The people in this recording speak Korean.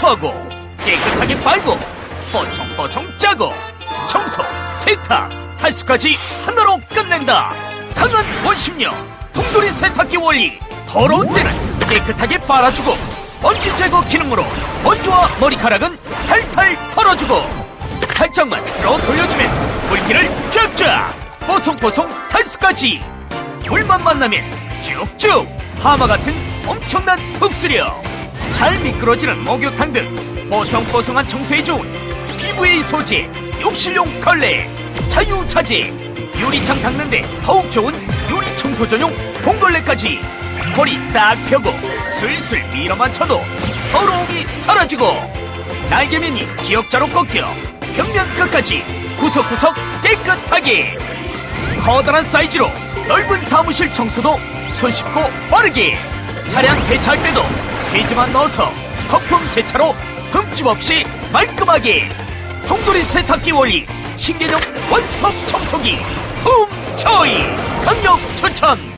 청소하고 깨끗하게 빨고 뽀송뽀송 짜고 청소, 세탁, 탈수까지 하나로 끝낸다. 강한 원심력 통돌이 세탁기 원리 더러운 때는 깨끗하게 빨아주고 먼지 제거 기능으로 먼지와 머리카락은 탈탈 털어주고 살짝만 들어 돌려주면 물기를 쫙쫙 뽀송뽀송 탈수까지. 물만 만나면 쭉쭉 하마 같은 엄청난 흡수력 잘 미끄러지는 목욕탕 등 뽀송뽀송한 청소에 좋은 PVA 소재 욕실용 걸레 자유차지 유리창 닦는데 더욱 좋은 유리 청소 전용 봉걸레까지 머리 딱 펴고 슬슬 밀어만 쳐도 더러움이 사라지고 날개면이 기역자로 꺾여 벽면 끝까지 구석구석 깨끗하게. 커다란 사이즈로 넓은 사무실 청소도 손쉽고 빠르게 차량 세차할 때도 세제만 넣어서 거품 세차로 흠집 없이 말끔하게 통돌이 세탁기 원리 신개념 원톱 청소기 홈 초이 강력 추천